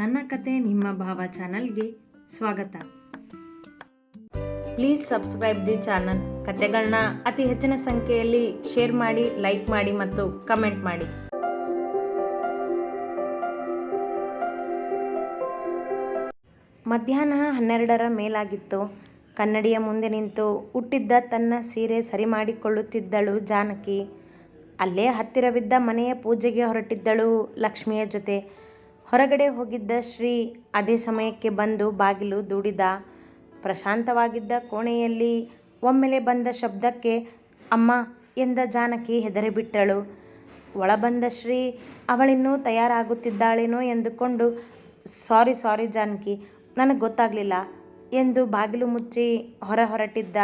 ನನ್ನ ಕತೆ ನಿಮ್ಮ ಭಾವ ಚಾನಲ್ಗೆ ಸ್ವಾಗತ. Please subscribe the channel. ಕತೆಗಳನ್ನ ಅತಿ ಹೆಚ್ಚಿನ ಸಂಖ್ಯೆಯಲ್ಲಿ ಶೇರ್ ಮಾಡಿ, ಲೈಕ್ ಮಾಡಿ ಮತ್ತು ಕಮೆಂಟ್ ಮಾಡಿ. ಮಧ್ಯಾಹ್ನ ಹನ್ನೆರಡರ ಮೇಲಾಗಿತ್ತು. ಕನ್ನಡಿಯ ಮುಂದೆ ನಿಂತು ಹುಟ್ಟಿದ್ದ ತನ್ನ ಸೀರೆ ಸರಿ ಮಾಡಿಕೊಳ್ಳುತ್ತಿದ್ದಳು ಜಾನಕಿ. ಅಲ್ಲೇ ಹತ್ತಿರವಿದ್ದ ಮನೆಯ ಪೂಜೆಗೆ ಹೊರಟಿದ್ದಳು ಲಕ್ಷ್ಮಿಯ ಜೊತೆ. ಹೊರಗಡೆ ಹೋಗಿದ್ದ ಶ್ರೀ ಅದೇ ಸಮಯಕ್ಕೆ ಬಂದು ಬಾಗಿಲು ದೂಡಿದ, ಪ್ರಶಾಂತವಾಗಿದ್ದ ಕೋಣೆಯಲ್ಲಿ ಒಮ್ಮೆಲೆ ಬಂದ ಶಬ್ದಕ್ಕೆ, ಅಮ್ಮ ಎಂದ ಜಾನಕಿ ಹೆದರಿಬಿಟ್ಟಳು. ಒಳಬಂದ ಶ್ರೀ, ಅವಳಿನ್ನೂ ತಯಾರಾಗುತ್ತಿದ್ದಾಳೇನೋ ಎಂದುಕೊಂಡು, ಸಾರಿ ಸಾರಿ ಜಾನಕಿ, ನನಗೆ ಗೊತ್ತಾಗಲಿಲ್ಲ ಎಂದು ಬಾಗಿಲು ಮುಚ್ಚಿ ಹೊರ ಹೊರಟಿದ್ದ.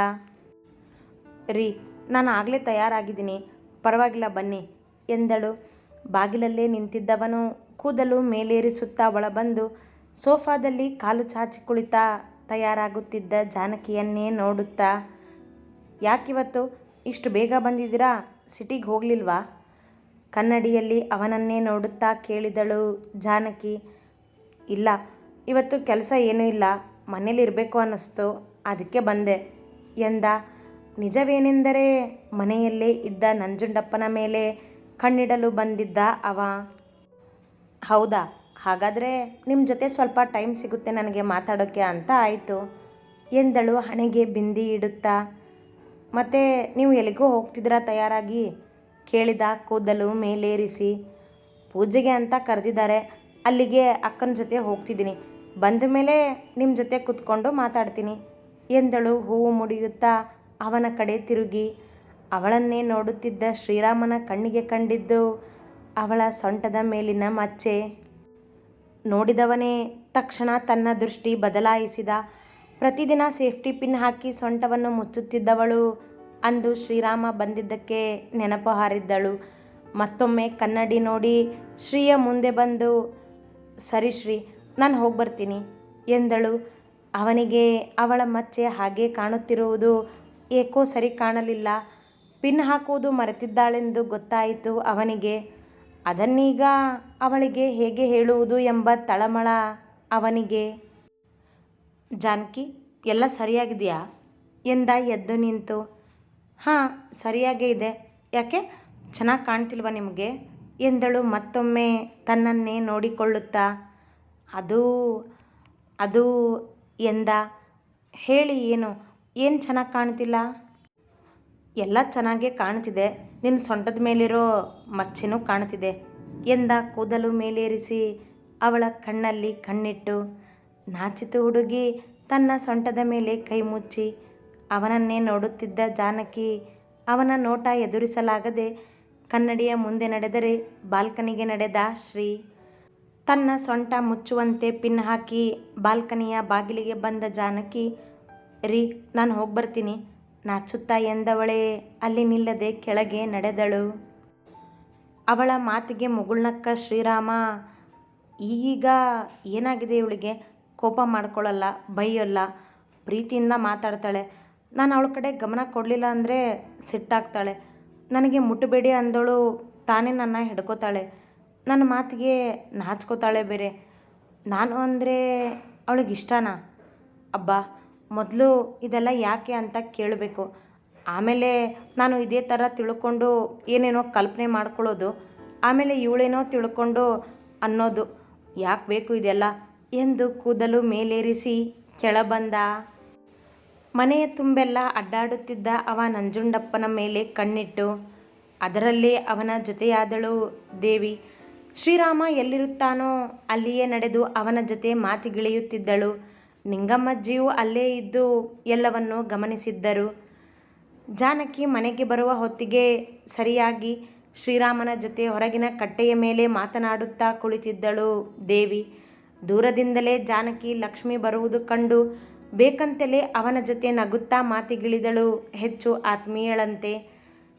ರೀ, ನಾನು ಆಗಲೇ ತಯಾರಾಗಿದ್ದೀನಿ, ಪರವಾಗಿಲ್ಲ ಬನ್ನಿ ಎಂದಳು. ಬಾಗಿಲಲ್ಲೇ ನಿಂತಿದ್ದವನು ಕೂದಲು ಮೇಲೇರಿಸುತ್ತಾ ಒಳಬಂದು ಸೋಫಾದಲ್ಲಿ ಕಾಲು ಚಾಚಿ ಕುಳಿತ ತಯಾರಾಗುತ್ತಿದ್ದ ಜಾನಕಿಯನ್ನೇ ನೋಡುತ್ತಾ, ಯಾಕಿವತ್ತು? ಇಷ್ಟು ಬೇಗ ಬಂದಿದ್ದೀರಾ? ಸಿಟಿಗೆ ಹೋಗಲಿಲ್ವಾ? ಕನ್ನಡಿಯಲ್ಲಿ ಅವನನ್ನೇ ನೋಡುತ್ತಾ ಕೇಳಿದಳು ಜಾನಕಿ, ಇಲ್ಲ, ಇವತ್ತು ಕೆಲಸ ಏನೂ ಇಲ್ಲ, ಮನೇಲಿರಬೇಕು ಅನ್ನಿಸ್ತು, ಅದಕ್ಕೆ ಬಂದೆ. ಎಂದ, ನಿಜವೇನೆಂದರೆ ಮನೆಯಲ್ಲೇ ಇದ್ದ ನಂಜುಂಡಪ್ಪನ ಮೇಲೆ ಕಣ್ಣಿಡಲು ಬಂದಿದ್ದ ಅವ. ಹೌದಾ? ಹಾಗಾದರೆ ನಿಮ್ಮ ಜೊತೆ ಸ್ವಲ್ಪ ಟೈಮ್ ಸಿಗುತ್ತೆ ನನಗೆ ಮಾತಾಡೋಕ್ಕೆ ಅಂತ ಆಯಿತು. ಎಂದಳು ಹಣೆಗೆ ಬಿಂದಿ ಇಡುತ್ತಾ. ಮತ್ತೆ ನೀವು ಎಲ್ಲಿಗೂ ಹೋಗ್ತಿದ್ದೀರಾ ತಯಾರಾಗಿ? ಕೇಳಿದ ಕೂದಲು ಮೇಲೇರಿಸಿ. ಪೂಜೆಗೆ ಅಂತ ಕರೆದಿದ್ದಾರೆ. ಅಲ್ಲಿಗೆ ಅಕ್ಕನ ಜೊತೆ ಹೋಗ್ತಿದ್ದೀನಿ. ಬಂದ ಮೇಲೆ ನಿಮ್ಮ ಜೊತೆ ಕೂತ್ಕೊಂಡು ಮಾತಾಡ್ತೀನಿ ಎಂದಳು ಹೂವು ಮುಡಿಯುತ್ತಾ ಅವನ ಕಡೆ ತಿರುಗಿ. ಅವಳನ್ನೇ ನೋಡುತ್ತಿದ್ದ ಶ್ರೀರಾಮನ ಕಣ್ಣಿಗೆ ಕಂಡಿದ್ದು ಅವಳ ಸೊಂಟದ ಮೇಲಿನ ಮಚ್ಚೆ. ನೋಡಿದವನೇ ತಕ್ಷಣ ತನ್ನ ದೃಷ್ಟಿ ಬದಲಾಯಿಸಿದ. ಪ್ರತಿದಿನ ಸೇಫ್ಟಿ ಪಿನ್ ಹಾಕಿ ಸೊಂಟವನ್ನು ಮುಚ್ಚುತ್ತಿದ್ದವಳು ಅಂದು ಶ್ರೀರಾಮ ಬಂದಿದ್ದಕ್ಕೆ ನೆನಪು ಹಾರಿದ್ದಳು. ಮತ್ತೊಮ್ಮೆ ಕನ್ನಡಿ ನೋಡಿ ಶ್ರೀಯ ಮುಂದೆ ಬಂದು, ಸರಿ ಶ್ರೀ, ನಾನು ಹೋಗಿ ಬರ್ತೀನಿ, ಎಂದಳು. ಅವನಿಗೆ ಅವಳ ಮಚ್ಚೆ ಹಾಗೆ ಕಾಣುತ್ತಿರುವುದು ಏಕೋ ಸರಿ ಕಾಣಲಿಲ್ಲ. ಪಿನ್ ಹಾಕುವುದು ಮರೆತಿದ್ದಾಳೆಂದು ಗೊತ್ತಾಯಿತು ಅವನಿಗೆ. ಅದನ್ನೀಗ ಅವಳಿಗೆ ಹೇಗೆ ಹೇಳುವುದು ಎಂಬ ತಳಮಳ ಅವನಿಗೆ, ಜಾನಕಿ, ಎಲ್ಲ ಸರಿಯಾಗಿದೆಯಾ? ಎಂದ ಎದ್ದು ನಿಂತು. ಹಾಂ, ಸರಿಯಾಗೇ ಇದೆ. ಯಾಕೆ? ಚೆನ್ನಾಗಿ ಕಾಣ್ತಿಲ್ವ ನಿಮಗೆ? ಎಂದಳು ಮತ್ತೊಮ್ಮೆ ತನ್ನನ್ನೇ ನೋಡಿಕೊಳ್ಳುತ್ತಾ. ಅದು ಅದು, ಎಂದ. ಹೇಳಿ ಏನು? ಏನು ಚೆನ್ನಾಗಿ ಕಾಣ್ತಿಲ್ಲ? ಎಲ್ಲ ಚೆನ್ನಾಗೇ ಕಾಣ್ತಿದೆ. ನಿನ್ನ ಸೊಂಟದ ಮೇಲಿರೋ ಮಚ್ಚೆನೂ ಕಾಣ್ತಿದೆ. ಎಂದ ಕೂದಲು ಮೇಲೇರಿಸಿ ಅವಳ ಕಣ್ಣಲ್ಲಿ ಕಣ್ಣಿಟ್ಟು ನಾಚಿತು ಹುಡುಗಿ ತನ್ನ ಸೊಂಟದ ಮೇಲೆ ಕೈ ಮುಚ್ಚಿ ಅವನನ್ನೇ ನೋಡುತ್ತಿದ್ದ ಜಾನಕಿ ಅವನ ನೋಟ ಎದುರಿಸಲಾಗದೆ ಕನ್ನಡಿಯ ಮುಂದೆ ನಡೆದರೆ ಬಾಲ್ಕನಿಗೆ ನಡೆದ ಶ್ರೀ. ತನ್ನ ಸೊಂಟ ಮುಚ್ಚುವಂತೆ ಪಿನ್ ಹಾಕಿ ಬಾಲ್ಕನಿಯ ಬಾಗಿಲಿಗೆ ಬಂದ ಜಾನಕಿ, ರೀ, ನಾನು ಹೋಗಿ ಬರ್ತೀನಿ ನಾಚುತ್ತಾ ಎಂದವಳೇ, ಅಲ್ಲಿ ನಿಲ್ಲದೆ ಕೆಳಗೆ ನಡೆದಳು. ಅವಳ ಮಾತಿಗೆ ಮುಗುಳ್ನಕ್ಕ ಶ್ರೀರಾಮ ಈಗ ಏನಾಗಿದೆ ಇವಳಿಗೆ? ಕೋಪ ಮಾಡ್ಕೊಳ್ಳಲ್ಲ ಬೈಯಲ್ಲ, ಪ್ರೀತಿಯಿಂದ ಮಾತಾಡ್ತಾಳೆ. ನಾನು ಅವಳ ಕಡೆ ಗಮನ ಕೊಡಲಿಲ್ಲ ಅಂದರೆ ಸಿಟ್ಟಾಗ್ತಾಳೆ. ನನಗೆ ಮುಟ್ಟಬೇಡಿ ಅಂದಳು ತಾನೇ ನನ್ನ ಹಿಡ್ಕೋತಾಳೆ. ನನ್ನ ಮಾತಿಗೆ ನಾಚ್ಕೋತಾಳೆ ಬೇರೆ. ನಾನು ಅಂದರೆ ಅವಳಿಗೆ ಇಷ್ಟನಾ ಅಬ್ಬಾ ಮೊದಲು ಇದೆಲ್ಲ ಯಾಕೆ ಅಂತ ಕೇಳಬೇಕು. ಆಮೇಲೆ ನಾನು ಇದೇ ಥರ ತಿಳ್ಕೊಂಡು ಏನೇನೋ ಕಲ್ಪನೆ ಮಾಡ್ಕೊಳ್ಳೋದು, ಆಮೇಲೆ ಇವಳೇನೋ ತಿಳ್ಕೊಂಡು ಅನ್ನೋದು, ಯಾಕೆ ಬೇಕು ಇದೆಲ್ಲ ಎಂದು ಕೂದಲು ಮೇಲೇರಿಸಿ ಕೆಳಬಂದ. ಮನೆಯ ತುಂಬೆಲ್ಲ ಅಡ್ಡಾಡುತ್ತಿದ್ದ ಅವ ನಂಜುಂಡಪ್ಪನ ಮೇಲೆ ಕಣ್ಣಿಟ್ಟು, ಅದರಲ್ಲೇ ಅವನ ಜೊತೆಯಾದಳು ದೇವಿ. ಶ್ರೀರಾಮ ಎಲ್ಲಿರುತ್ತಾನೋ ಅಲ್ಲಿಯೇ ನಡೆದು ಅವನ ಜೊತೆ ಮಾತಿಗಿಳಿಯುತ್ತಿದ್ದಳು. ನಿಂಗಮ್ಮಜ್ಜಿಯು ಅಲ್ಲೇ ಇದ್ದು ಎಲ್ಲವನ್ನೂ ಗಮನಿಸಿದ್ದರು. ಜಾನಕಿ ಮನೆಗೆ ಬರುವ ಹೊತ್ತಿಗೆ ಸರಿಯಾಗಿ ಶ್ರೀರಾಮನ ಜೊತೆ ಹೊರಗಿನ ಕಟ್ಟೆಯ ಮೇಲೆ ಮಾತನಾಡುತ್ತಾ ಕುಳಿತಿದ್ದಳು ದೇವಿ. ದೂರದಿಂದಲೇ ಜಾನಕಿ ಲಕ್ಷ್ಮಿ ಬರುವುದು ಕಂಡು ಬೇಕಂತಲೇ ಅವನ ಜೊತೆ ನಗುತ್ತಾ ಮಾತಿಗಿಳಿದಳು ಹೆಚ್ಚು ಆತ್ಮೀಯಳಂತೆ.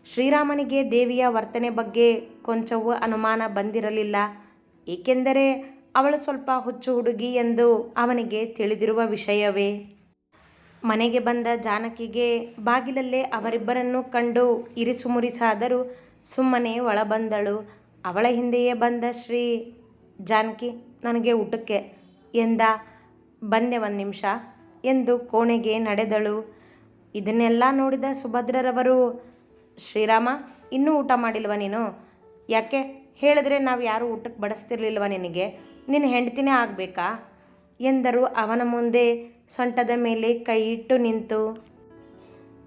ಶ್ರೀರಾಮನಿಗೆ ದೇವಿಯ ವರ್ತನೆ ಬಗ್ಗೆ ಕೊಂಚವೂ ಅನುಮಾನ ಬಂದಿರಲಿಲ್ಲ. ಏಕೆಂದರೆ ಅವಳು ಸ್ವಲ್ಪ ಹುಚ್ಚು ಹುಡುಗಿ ಎಂದು ಅವನಿಗೆ ತಿಳಿದಿರುವ ವಿಷಯವೇ. ಮನೆಗೆ ಬಂದ ಜಾನಕಿಗೆ ಬಾಗಿಲಲ್ಲೇ ಅವರಿಬ್ಬರನ್ನು ಕಂಡು ಇರಿಸುಮುರಿಸಾದರೂ ಸುಮ್ಮನೆ ಒಳಬಂದಳು. ಅವಳ ಹಿಂದೆಯೇ ಬಂದ ಶ್ರೀ, ಜಾನಕಿ, ನನಗೆ ಊಟಕ್ಕೆ ಎಂದ. ಬಂದೆ ಒಂದು ನಿಮಿಷ ಎಂದು ಕೋಣೆಗೆ ನಡೆದಳು. ಇದನ್ನೆಲ್ಲ ನೋಡಿದ ಸುಭದ್ರರವರು, ಶ್ರೀರಾಮ, ಇನ್ನೂ ಊಟ ಮಾಡಿಲ್ವ ನೀನು? ಯಾಕೆ ಹೇಳಿದ್ರೆ ನಾವು ಯಾರೂ ಊಟಕ್ಕೆ ಬಡಿಸ್ತಿರ್ಲಿಲ್ವ ನಿನಗೆ? ನಿನ್ನ ಹೆಂಡ್ತಿನೇ ಆಗಬೇಕಾ? ಎಂದರು ಅವನ ಮುಂದೆ ಸೊಂಟದ ಮೇಲೆ ಕೈ ಇಟ್ಟು ನಿಂತು.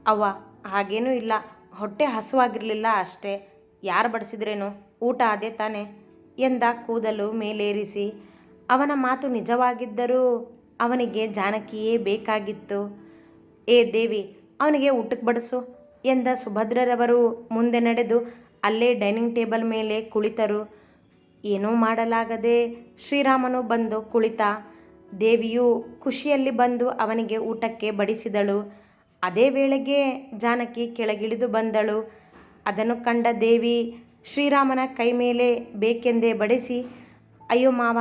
ಅವ್ವ, ಹಾಗೇನೂ ಇಲ್ಲ. ಹೊಟ್ಟೆ ಹಸುವಾಗಿರಲಿಲ್ಲ ಅಷ್ಟೇ. ಯಾರು ಬಡಿಸಿದ್ರೇನು? ಊಟ ಅದೇ ತಾನೆ ಎಂದ ಕೂದಲು ಮೇಲೇರಿಸಿ. ಅವನ ಮಾತು ನಿಜವಾಗಿದ್ದರೂ ಅವನಿಗೆ ಜಾನಕಿಯೇ ಬೇಕಾಗಿತ್ತು. ಏ ದೇವಿ, ಅವನಿಗೆ ಊಟಕ್ಕೆ ಬಡಿಸು ಎಂದ ಸುಭದ್ರರವರು ಮುಂದೆ ನಡೆದು ಅಲ್ಲೇ ಡೈನಿಂಗ್ ಟೇಬಲ್ ಮೇಲೆ ಕುಳಿತರು. ಏನೂ ಮಾಡಲಾಗದೆ ಶ್ರೀರಾಮನು ಬಂದು ಕುಳಿತ. ದೇವಿಯು ಖುಷಿಯಲ್ಲಿ ಬಂದು ಅವನಿಗೆ ಊಟಕ್ಕೆ ಬಡಿಸಿದಳು. ಅದೇ ವೇಳೆಗೆ ಜಾನಕಿ ಕೆಳಗಿಳಿದು ಬಂದಳು. ಅದನ್ನು ಕಂಡ ದೇವಿ ಶ್ರೀರಾಮನ ಕೈ ಮೇಲೆ ಬೇಕೆಂದೇ ಬಡಿಸಿ, ಅಯ್ಯೋ ಮಾವ,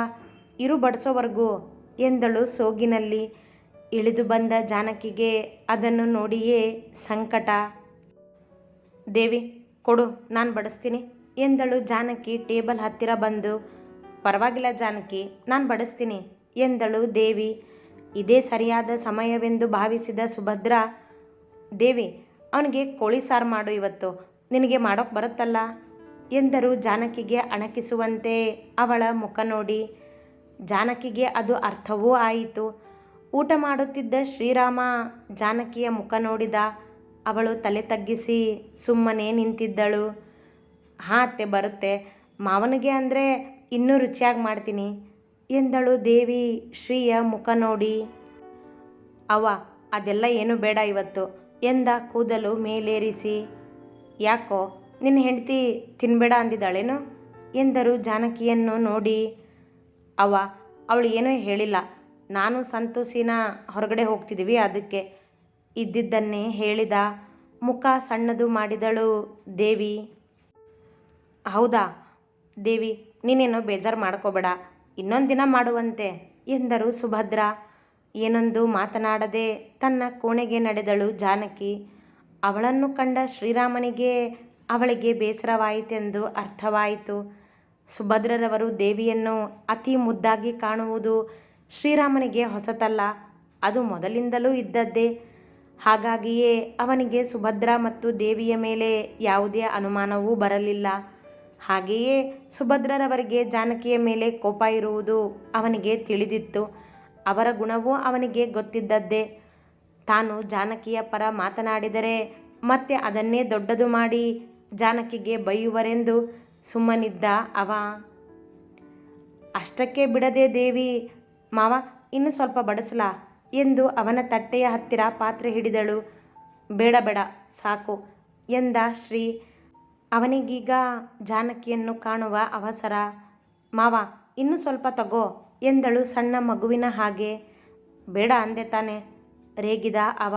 ಇರು ಬಡಿಸೋವರೆಗೂ ಎಂದಳು ಸೋಗಿನಲ್ಲಿ. ಇಳಿದು ಬಂದ ಜಾನಕಿಗೆ ಅದನ್ನು ನೋಡಿಯೇ ಸಂಕಟ. ದೇವಿ ಕೊಡು, ನಾನು ಬಡಿಸ್ತೀನಿ. ಎಂದಳು ಜಾನಕಿ, ಟೇಬಲ್ ಹತ್ತಿರ ಬಂದು, ಪರವಾಗಿಲ್ಲ ಜಾನಕಿ, ನಾನು ಬಡಿಸ್ತೀನಿ ಎಂದಳು ದೇವಿ. ಇದೇ ಸರಿಯಾದ ಸಮಯವೆಂದು ಭಾವಿಸಿದ ಸುಭದ್ರ, ದೇವಿ, ಅವನಿಗೆ ಕೋಳಿ ಸಾರು ಮಾಡು ಇವತ್ತು, ನಿನಗೆ ಮಾಡೋಕ್ಕೆ ಬರುತ್ತಲ್ಲ? ಎಂದರು ಜಾನಕಿಗೆ ಅಣಕಿಸುವಂತೆ ಅವಳ ಮುಖ ನೋಡಿ. ಜಾನಕಿಗೆ ಅದು ಅರ್ಥವೂ ಆಯಿತು. ಊಟ ಮಾಡುತ್ತಿದ್ದ ಶ್ರೀರಾಮ ಜಾನಕಿಯ ಮುಖ ನೋಡಿದ ಅವಳು ತಲೆ ತಗ್ಗಿಸಿ ಸುಮ್ಮನೆ ನಿಂತಿದ್ದಳು. ಹಾಂ ಅತ್ತೆ ಬರುತ್ತೆ. ಮಾವನಿಗೆ ಅಂದರೆ ಇನ್ನೂ ರುಚಿಯಾಗಿ ಮಾಡ್ತೀನಿ ಎಂದಳು ದೇವಿ ಶ್ರೀಯ ಮುಖ ನೋಡಿ. ಅವ ಅದೆಲ್ಲ ಏನು ಬೇಡ ಇವತ್ತು ಎಂದ ಕೂದಲು ಮೇಲೇರಿಸಿ. ಯಾಕೋ, ನಿನ್ನ ಹೆಂಡತಿ ತಿನ್ಬೇಡ ಅಂದಿದ್ದಾಳೇನು? ಎಂದರು ಜಾನಕಿಯನ್ನು ನೋಡಿ. ಅವ ಅವಳು ಏನೂ ಹೇಳಿಲ್ಲ. ನಾನು ಸಂತೋಷಿನ ಹೊರಗಡೆ ಹೋಗ್ತಿದ್ದೀವಿ, ಅದಕ್ಕೆ ಇದ್ದಿದ್ದನ್ನೇ ಹೇಳಿದ ಮುಖ ಸಣ್ಣದು ಮಾಡಿದಳು ದೇವಿ. ಹೌದಾ? ದೇವಿ, ನೀನೇನೋ ಬೇಜಾರು ಮಾಡ್ಕೋಬೇಡ. ಇನ್ನೊಂದು ದಿನ ಮಾಡುವಂತೆ ಎಂದರು ಸುಭದ್ರ. ಏನೊಂದು ಮಾತನಾಡದೆ ತನ್ನ ಕೋಣೆಗೆ ನಡೆದಳು ಜಾನಕಿ. ಅವಳನ್ನು ಕಂಡ ಶ್ರೀರಾಮನಿಗೆ ಅವಳಿಗೆ ಬೇಸರವಾಯಿತೆಂದು ಅರ್ಥವಾಯಿತು. ಸುಭದ್ರರವರು ದೇವಿಯನ್ನು ಅತಿ ಮುದ್ದಾಗಿ ಕಾಣುವುದು ಶ್ರೀರಾಮನಿಗೆ ಹೊಸತಲ್ಲ. ಅದು ಮೊದಲಿಂದಲೂ ಇದ್ದದ್ದೇ. ಹಾಗಾಗಿಯೇ ಅವನಿಗೆ ಸುಭದ್ರ ಮತ್ತು ದೇವಿಯ ಮೇಲೆ ಯಾವುದೇ ಅನುಮಾನವೂ ಬರಲಿಲ್ಲ. ಹಾಗೆಯೇ ಸುಭದ್ರರವರಿಗೆ ಜಾನಕಿಯ ಮೇಲೆ ಕೋಪ ಇರುವುದು ಅವನಿಗೆ ತಿಳಿದಿತ್ತು. ಅವರ ಗುಣವೂ ಅವನಿಗೆ ಗೊತ್ತಿದ್ದದ್ದೇ. ತಾನು ಜಾನಕಿಯ ಪರ ಮಾತನಾಡಿದರೆ ಮತ್ತೆ ಅದನ್ನೇ ದೊಡ್ಡದು ಮಾಡಿ ಜಾನಕಿಗೆ ಬೈಯುವರೆಂದು ಸುಮ್ಮನಿದ್ದ ಅವ. ಅಷ್ಟಕ್ಕೆ ಬಿಡದೆ ದೇವಿ, ಮಾವ, ಇನ್ನು ಸ್ವಲ್ಪ ಬಡಿಸ್ಲಾ. ಎಂದು ಅವನ ತಟ್ಟೆಯ ಹತ್ತಿರ ಪಾತ್ರೆ ಹಿಡಿದಳು. ಬೇಡ ಬೇಡ, ಸಾಕು ಎಂದ ಶ್ರೀ. ಅವನಿಗೀಗ ಜಾನಕಿಯನ್ನು ಕಾಣುವ ಅವಸರ. ಮಾವ, ಇನ್ನು ಸ್ವಲ್ಪ ತಗೋ ಎಂದಳು ಸಣ್ಣ ಮಗುವಿನ ಹಾಗೆ. ಬೇಡ ಅಂದೆ ತಾನೆ ರೇಗಿದ ಅವ.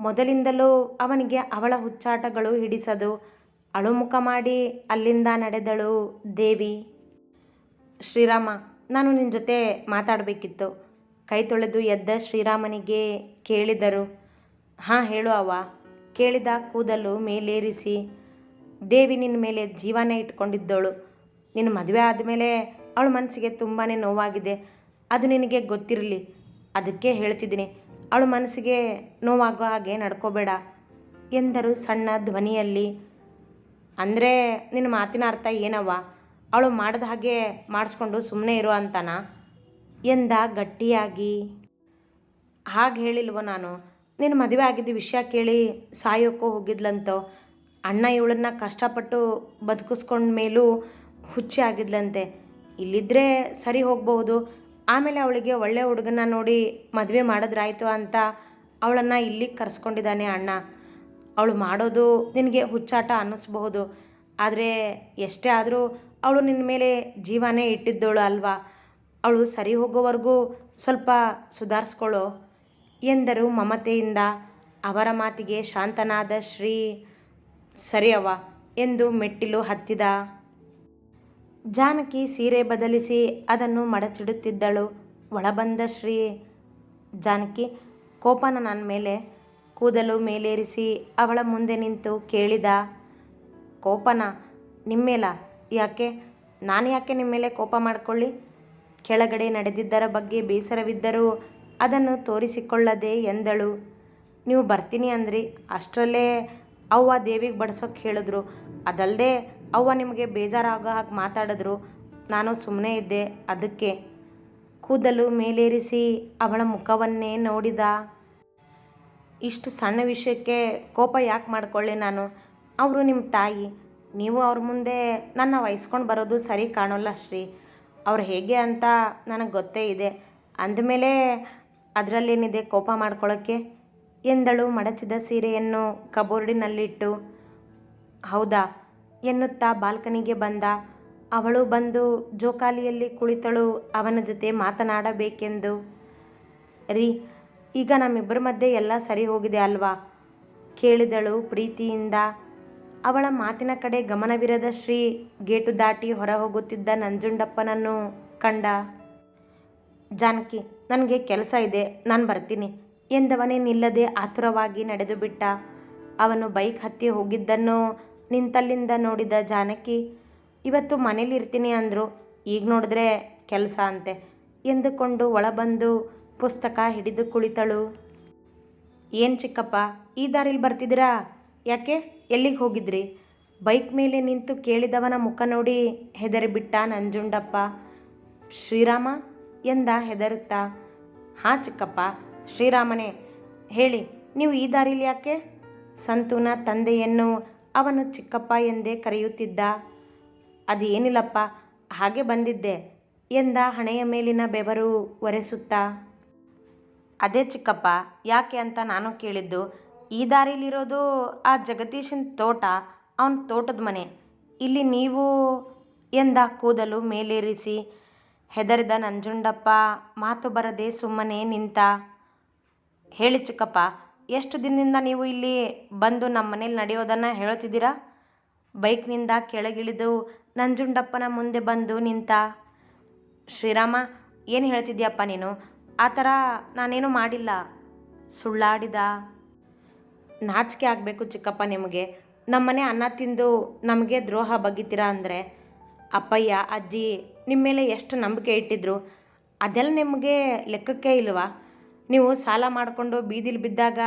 ಮೊದಲಿಂದಲೂ ಅವನಿಗೆ ಅವಳ ಹುಚ್ಚಾಟಗಳು ಹಿಡಿಸದು. ಅಳುಮುಖ ಮಾಡಿ ಅಲ್ಲಿಂದ ನಡೆದಳು ದೇವಿ. ಶ್ರೀರಾಮ, ನಾನು ನಿನ್ನ ಜೊತೆ ಮಾತಾಡಬೇಕಿತ್ತು. ಕೈ ತೊಳೆದು ಎದ್ದ ಶ್ರೀರಾಮನಿಗೆ ಕೇಳಿದರು, ಹಾಂ, ಹೇಳು ಅವ್ವ. ಕೇಳಿದ ಕೂದಲು ಮೇಲೇರಿಸಿ, ದೇವಿ ನಿನ್ನ ಮೇಲೆ ಜೀವನ ಇಟ್ಕೊಂಡಿದ್ದಳು. ನಿನ್ನ ಮದುವೆ ಆದಮೇಲೆ ಅವಳ ಮನಸ್ಸಿಗೆ ತುಂಬಾ ನೋವಾಗಿದೆ. ಅದು ನಿನಗೆ ಗೊತ್ತಿರಲಿ. ಅದಕ್ಕೆ ಹೇಳ್ತಿದ್ದೀನಿ, ಅವಳ ಮನಸ್ಸಿಗೆ ನೋವಾಗೋ ಹಾಗೆ ನಡ್ಕೋಬೇಡ, ಎಂದರು ಸಣ್ಣ ಧ್ವನಿಯಲ್ಲಿ. ಅಂದರೆ ನಿನ್ನ ಮಾತಿನ ಅರ್ಥ ಏನವ್ವ? ಅವಳು ಮಾಡಿದ ಹಾಗೆ ಮಾಡಿಸ್ಕೊಂಡು ಸುಮ್ಮನೆ ಇರೋ ಅಂತಾನ? ಎಂದ ಗಟ್ಟಿಯಾಗಿ. ಹಾಗೆ ಹೇಳಿಲ್ವೋ ನಾನು? ನಿನ್ನ ಮದುವೆ ಆಗಿದ್ದ ವಿಷಯ ಕೇಳಿ ಸಾಯೋಕ್ಕೋ ಹೋಗಿದ್ಲಂತೋ? ಅಣ್ಣ ಇವಳನ್ನ ಕಷ್ಟಪಟ್ಟು ಬದುಕಿಸ್ಕೊಂಡ ಮೇಲೂ ಹುಚ್ಚಿ ಆಗಿದ್ಲಂತೆ. ಇಲ್ಲಿದ್ದರೆ ಸರಿ ಹೋಗಬಹುದು. ಆಮೇಲೆ ಅವಳಿಗೆ ಒಳ್ಳೆ ಹುಡುಗನ ನೋಡಿ ಮದುವೆ ಮಾಡಿದ್ರಾಯ್ತು ಅಂತ ಅವಳನ್ನು ಇಲ್ಲಿಗೆ ಕರೆಸ್ಕೊಂಡಿದ್ದಾನೆ ಅಣ್ಣ. ಅವಳು ಮಾಡೋದು ನಿನಗೆ ಹುಚ್ಚಾಟ ಅನ್ನಿಸ್ಬಹುದು. ಆದರೆ ಎಷ್ಟೇ ಆದರೂ ಅವಳು ನಿನ್ನ ಮೇಲೆ ಜೀವನೇ ಇಟ್ಟಿದ್ದವಳು ಅಲ್ವಾ? ಅವಳು ಸರಿ ಹೋಗೋವರೆಗೂ ಸ್ವಲ್ಪ ಸುಧಾರಿಸ್ಕೊಳ್ಳೋ ಎಂದರು ಮಮತೆಯಿಂದ. ಅವರ ಮಾತಿಗೆ ಶಾಂತನಾದ ಶ್ರೀ, ಸರಿ ಅವ್ವ ಎಂದು ಮೆಟ್ಟಿಲು ಹತ್ತಿದ. ಜಾನಕಿ ಸೀರೆ ಬದಲಿಸಿ ಅದನ್ನು ಮಡಚಿಡುತ್ತಿದ್ದಳು. ಒಳಬಂದ ಶ್ರೀ, ಜಾನಕಿ, ಕೋಪನ ನನ್ನ ಮೇಲೆ ಕೂದಲು ಮೇಲೇರಿಸಿ ಅವಳ ಮುಂದೆ ನಿಂತು ಕೇಳಿದ, ಕೋಪನ ನಿಮ್ಮೇಲ? ಯಾಕೆ? ನಾನು ಯಾಕೆ ನಿಮ್ಮ ಮೇಲೆ ಕೋಪ ಮಾಡ್ಕೊಳ್ಳಿ? ಕೆಳಗಡೆ ನಡೆದಿದ್ದರ ಬಗ್ಗೆ ಬೇಸರವಿದ್ದರೂ ಅದನ್ನು ತೋರಿಸಿಕೊಳ್ಳದೆ ಎಂದಳು. ನೀವು ಬರ್ತೀನಿ ಅಂದ್ರಿ. ಅಷ್ಟರಲ್ಲೇ ಅವ್ವ ದೇವಿಗೆ ಬಡ್ಸೋಕೆ ಹೇಳಿದ್ರು. ಅದಲ್ಲದೆ ಅವ್ವ ನಿಮಗೆ ಬೇಜಾರಾಗೋ ಹಾಗೆ ಮಾತಾಡಿದ್ರು. ನಾನು ಸುಮ್ಮನೆ ಇದ್ದೆ. ಅದಕ್ಕೆ ಕೂದಲು ಮೇಲೇರಿಸಿ ಅವಳ ಮುಖವನ್ನೇ ನೋಡಿದ. ಇಷ್ಟು ಸಣ್ಣ ವಿಷಯಕ್ಕೆ ಕೋಪ ಯಾಕೆ ಮಾಡಿಕೊಳ್ಳಿ ನಾನು? ಅವರು ನಿಮ್ಮ ತಾಯಿ. ನೀವು ಅವ್ರ ಮುಂದೆ ನನ್ನ ವಹಿಸ್ಕೊಂಡು ಬರೋದು ಸರಿ ಕಾಣೋಲ್ಲ ಶ್ರೀ. ಅವ್ರು ಹೇಗೆ ಅಂತ ನನಗೆ ಗೊತ್ತೇ ಇದೆ. ಅಂದಮೇಲೆ ಅದರಲ್ಲೇನಿದೆ ಕೋಪ ಮಾಡ್ಕೊಳ್ಳೋಕ್ಕೆ ಎಂದಳು ಮಡಚಿದ ಸೀರೆಯನ್ನು ಕಬೋರ್ಡಿನಲ್ಲಿಟ್ಟು. ಹೌದಾ? ಎನ್ನುತ್ತಾ ಬಾಲ್ಕನಿಗೆ ಬಂದ. ಅವಳು ಬಂದು ಜೋಕಾಲಿಯಲ್ಲಿ ಕುಳಿತಳು ಅವನ ಜೊತೆ ಮಾತನಾಡಬೇಕೆಂದು. ರೀ, ಈಗ ನಮ್ಮಿಬ್ಬರ ಮಧ್ಯೆ ಎಲ್ಲ ಸರಿ ಹೋಗಿದೆ ಅಲ್ವಾ? ಕೇಳಿದಳು ಪ್ರೀತಿಯಿಂದ. ಅವಳ ಮಾತಿನ ಕಡೆ ಗಮನವಿರದ ಶ್ರೀ ಗೇಟು ದಾಟಿ ಹೊರ ಹೋಗುತ್ತಿದ್ದ ನಂಜುಂಡಪ್ಪನನ್ನು ಕಂಡ, ಜಾನಕಿ, ನನಗೆ ಕೆಲಸ ಇದೆ, ನಾನು ಬರ್ತೀನಿ ಎಂದವನೇ ನಿಲ್ಲದೆ ಆತುರವಾಗಿ ನಡೆದು ಬಿಟ್ಟ ಅವನು ಬೈಕ್ ಹತ್ತಿ ಹೋಗಿದ್ದನ್ನು ನಿಂತಲ್ಲಿಂದ ನೋಡಿದ ಜಾನಕಿ, ಇವತ್ತು ಮನೇಲಿ ಇರ್ತೀನಿ ಅಂದರು, ಈಗ ನೋಡಿದ್ರೆ ಕೆಲಸ ಅಂತೆ ಎಂದುಕೊಂಡು ಒಳಬಂದು ಪುಸ್ತಕ ಹಿಡಿದು ಕುಳಿತಳು. ಏನು ಚಿಕ್ಕಪ್ಪ, ಈ ದಾರಿಲಿ ಬರ್ತಿದ್ದೀರಾ? ಯಾಕೆ? ಎಲ್ಲಿಗೆ ಹೋಗಿದ್ರಿ? ಬೈಕ್ ಮೇಲೆ ನಿಂತು ಕೇಳಿದವನ ಮುಖ ನೋಡಿ ಹೆದರಿಬಿಟ್ಟ ನಂಜುಂಡಪ್ಪ. ಶ್ರೀರಾಮ? ಎಂದ ಹೆದರುತ್ತಾ. ಹಾಂ ಚಿಕ್ಕಪ್ಪ, ಶ್ರೀರಾಮನೇ, ಹೇಳಿ, ನೀವು ಈ ದಾರಿಲಿ ಯಾಕೆ? ಸಂತೂನ ತಂದೆಯನ್ನು ಅವನು ಚಿಕ್ಕಪ್ಪ ಎಂದೇ ಕರೆಯುತ್ತಿದ್ದ. ಅದೇನಿಲ್ಲಪ್ಪ, ಹಾಗೆ ಬಂದಿದ್ದೆ, ಎಂದ ಹಣೆಯ ಮೇಲಿನ ಬೆವರು ಒರೆಸುತ್ತಾ. ಅದೇ ಚಿಕ್ಕಪ್ಪ, ಯಾಕೆ ಅಂತ ನಾನು ಕೇಳಿದ್ದು ಈ ದಾರಿಲಿರೋದು ಆ ಜಗದೀಶನ ತೋಟ, ಅವನ ತೋಟದ ಮನೆ. ಇಲ್ಲಿ ನೀವು ಎಂದ ಕೂದಲು ಮೇಲೇರಿಸಿ ಹೆದರಿದ ನಂಜುಂಡಪ್ಪ, ಮಾತು ಬರದೆ ಸುಮ್ಮನೆ ನಿಂತ. ಹೇಳಿ ಚಿಕ್ಕಪ್ಪ, ಎಷ್ಟು ದಿನದಿಂದ ನೀವು ಇಲ್ಲಿ ಬಂದು ನಮ್ಮ ಮನೇಲಿ ನಡೆಯೋದನ್ನು ಹೇಳ್ತಿದ್ದೀರಾ? ಬೈಕ್ನಿಂದ ಕೆಳಗಿಳಿದು ನಂಜುಂಡಪ್ಪನ ಮುಂದೆ ಬಂದು ನಿಂತ. ಶ್ರೀರಾಮ, ಏನು ಹೇಳ್ತಿದ್ಯಪ್ಪ ನೀನು? ಆ ಥರ ನಾನೇನು ಮಾಡಿಲ್ಲ. ಸುಳ್ಳಾಡಿದ. ನಾಚಿಕೆ ಆಗಬೇಕು ಚಿಕ್ಕಪ್ಪ ನಿಮಗೆ. ನಮ್ಮನೆ ಅನ್ನ ತಿಂದು ನಮಗೆ ದ್ರೋಹ ಬಗ್ಗಿತೀರಾ ಅಂದರೆ, ಅಪ್ಪಯ್ಯ, ಅಜ್ಜಿ ನಿಮ್ಮ ಮೇಲೆ ಎಷ್ಟು ನಂಬಿಕೆ ಇಟ್ಟಿದ್ರು, ಅದೆಲ್ಲ ನಿಮಗೆ ಲೆಕ್ಕಕ್ಕೆ ಇಲ್ವಾ? ನೀವು ಸಾಲ ಮಾಡಿಕೊಂಡು ಬೀದಿಲಿ ಬಿದ್ದಾಗ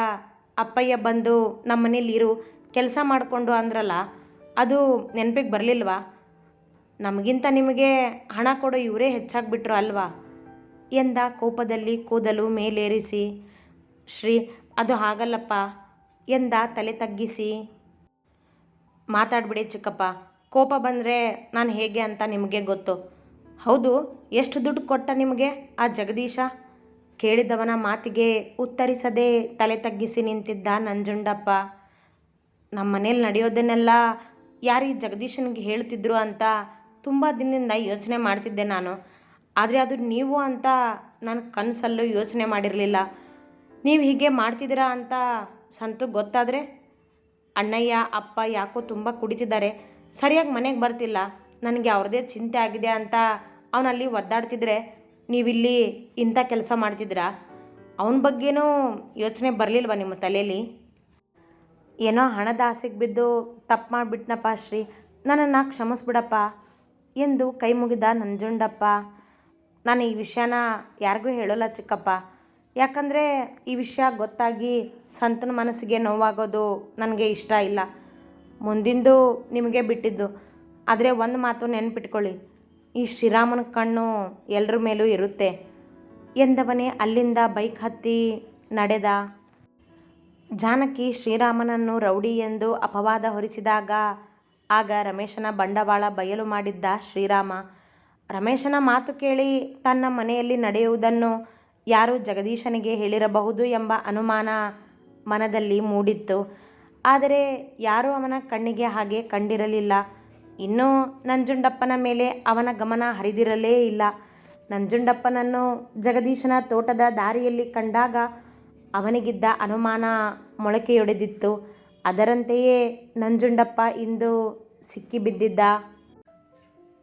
ಅಪ್ಪಯ್ಯ ಬಂದು ನಮ್ಮ ಮನೇಲಿ ಇರು, ಕೆಲಸ ಮಾಡಿಕೊಂಡು ಅಂದ್ರಲ್ಲ, ಅದು ನೆನಪಿಗೆ ಬರಲಿಲ್ವಾ? ನಮಗಿಂತ ನಿಮಗೆ ಹಣ ಕೊಡೋ ಇವರೇ ಹೆಚ್ಚಾಗಿಬಿಟ್ರು ಅಲ್ವಾ? ಎಂದ ಕೋಪದಲ್ಲಿ ಕೂದಲು ಮೇಲೇರಿಸಿ, ಶ್ರೀ, ಅದು ಹಾಗಲ್ಲಪ್ಪ. ಎಂದ ತಲೆ ತಗ್ಗಿಸಿ, ಮಾತಾಡ್ಬಿಡಿ ಚಿಕ್ಕಪ್ಪ, ಕೋಪ ಬಂದರೆ ನಾನು ಹೇಗೆ ಅಂತ ನಿಮಗೆ ಗೊತ್ತು. ಹೌದು, ಎಷ್ಟು ದುಡ್ಡು ಕೊಟ್ಟ ನಿಮಗೆ ಆ ಜಗದೀಶ? ಕೇಳಿದವನ ಮಾತಿಗೆ ಉತ್ತರಿಸದೆ ತಲೆ ತಗ್ಗಿಸಿ ನಿಂತಿದ್ದ ನಂಜುಂಡಪ್ಪ. ನಮ್ಮ ಮನೇಲಿ ನಡೆಯೋದನ್ನೆಲ್ಲ ಯಾರೀ ಜಗದೀಶನಿಗೆ ಹೇಳ್ತಿದ್ರು ಅಂತ ತುಂಬ ದಿನದಿಂದ ಯೋಚನೆ ಮಾಡ್ತಿದ್ದೆ ನಾನು. ಆದರೆ ಅದು ನೀವು ಅಂತ ನನ್ನ ಕನಸಲ್ಲೂ ಯೋಚನೆ ಮಾಡಿರಲಿಲ್ಲ. ನೀವು ಹೀಗೆ ಮಾಡ್ತಿದ್ದೀರಾ ಅಂತ ಸಂತು ಗೊತ್ತಾದರೆ ಅಣ್ಣಯ್ಯ, ಅಪ್ಪ ಯಾಕೋ ತುಂಬ ಕುಡಿತಿದ್ದಾರೆ. ಸರಿಯಾಗಿ ಮನೆಗೆ ಬರ್ತಿಲ್ಲ. ನನಗೆ ಅವ್ರದ್ದೇ ಚಿಂತೆ ಆಗಿದೆ ಅಂತ ಅವನಲ್ಲಿ ಒದ್ದಾಡ್ತಿದ್ರೆ ನೀವಿಲ್ಲಿ ಇಂಥ ಕೆಲಸ ಮಾಡ್ತಿದ್ರಾ ಅವನ ಬಗ್ಗೆನೂ ಯೋಚನೆ ಬರಲಿಲ್ವ ನಿಮ್ಮ ತಲೆಯಲ್ಲಿ ಏನೋ ಹಣದ ಆಸೆಗೆ ಬಿದ್ದು ತಪ್ಪು ಮಾಡಿಬಿಟ್ನಪ್ಪ ಶ್ರೀ. ನನ್ನನ್ನು ಕ್ಷಮಿಸ್ಬಿಡಪ್ಪ. ಎಂದು ಕೈ ಮುಗಿದ ನಂಜುಂಡಪ್ಪ. ನಾನು ಈ ವಿಷಯನ ಯಾರಿಗೂ ಹೇಳೋಲ್ಲ ಚಿಕ್ಕಪ್ಪ. ಯಾಕಂದರೆ ಈ ವಿಷಯ ಗೊತ್ತಾಗಿ ಸಂತನ ಮನಸ್ಸಿಗೆ ನೋವಾಗೋದು ನನಗೆ ಇಷ್ಟ ಇಲ್ಲ. ಮುಂದಿಂದು ನಿಮಗೆ ಬಿಟ್ಟಿದ್ದು. ಆದರೆ ಒಂದು ಮಾತು ನೆನ್ಪಿಟ್ಕೊಳ್ಳಿ. ಈ ಶ್ರೀರಾಮನ ಕಣ್ಣು ಎಲ್ಲರ ಮೇಲೂ ಇರುತ್ತೆ. ಎಂದವನೇ ಅಲ್ಲಿಂದ ಬೈಕ್ ಹತ್ತಿ ನಡೆದ? ಜಾನಕಿ ಶ್ರೀರಾಮನನ್ನು ರೌಡಿ ಎಂದು ಅಪವಾದ ಹೊರಿಸಿದಾಗ ಆಗ ರಮೇಶನ ಬಂಡವಾಳ ಬಯಲು ಮಾಡಿದ್ದ ಶ್ರೀರಾಮ. ರಮೇಶನ ಮಾತು ಕೇಳಿ ತನ್ನ ಮನೆಯಲ್ಲಿ ನಡೆಯುವುದನ್ನು ಯಾರು ಜಗದೀಶನಿಗೆ ಹೇಳಿರಬಹುದು ಎಂಬ ಅನುಮಾನ ಮನದಲ್ಲಿ ಮೂಡಿತ್ತು. ಆದರೆ ಯಾರೂ ಅವನ ಕಣ್ಣಿಗೆ ಹಾಗೆ ಕಂಡಿರಲಿಲ್ಲ. ಇನ್ನೂ ನಂಜುಂಡಪ್ಪನ ಮೇಲೆ ಅವನ ಗಮನ ಹರಿದಿರಲೇ ಇಲ್ಲ. ನಂಜುಂಡಪ್ಪನನ್ನು ಜಗದೀಶನ ತೋಟದ ದಾರಿಯಲ್ಲಿ ಕಂಡಾಗ ಅವನಿಗಿದ್ದ ಅನುಮಾನ ಮೊಳಕೆಯೊಡೆದಿತ್ತು. ಅದರಂತೆಯೇ ನಂಜುಂಡಪ್ಪ ಇಂದು ಸಿಕ್ಕಿಬಿದ್ದಿದ್ದ.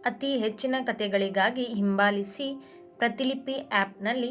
ಅತಿ ಹೆಚ್ಚಿನ ಕಥೆಗಳಿಗಾಗಿ ಹಿಂಬಾಲಿಸಿ ಪ್ರತಿಲಿಪಿ ಆ್ಯಪ್ನಲ್ಲಿ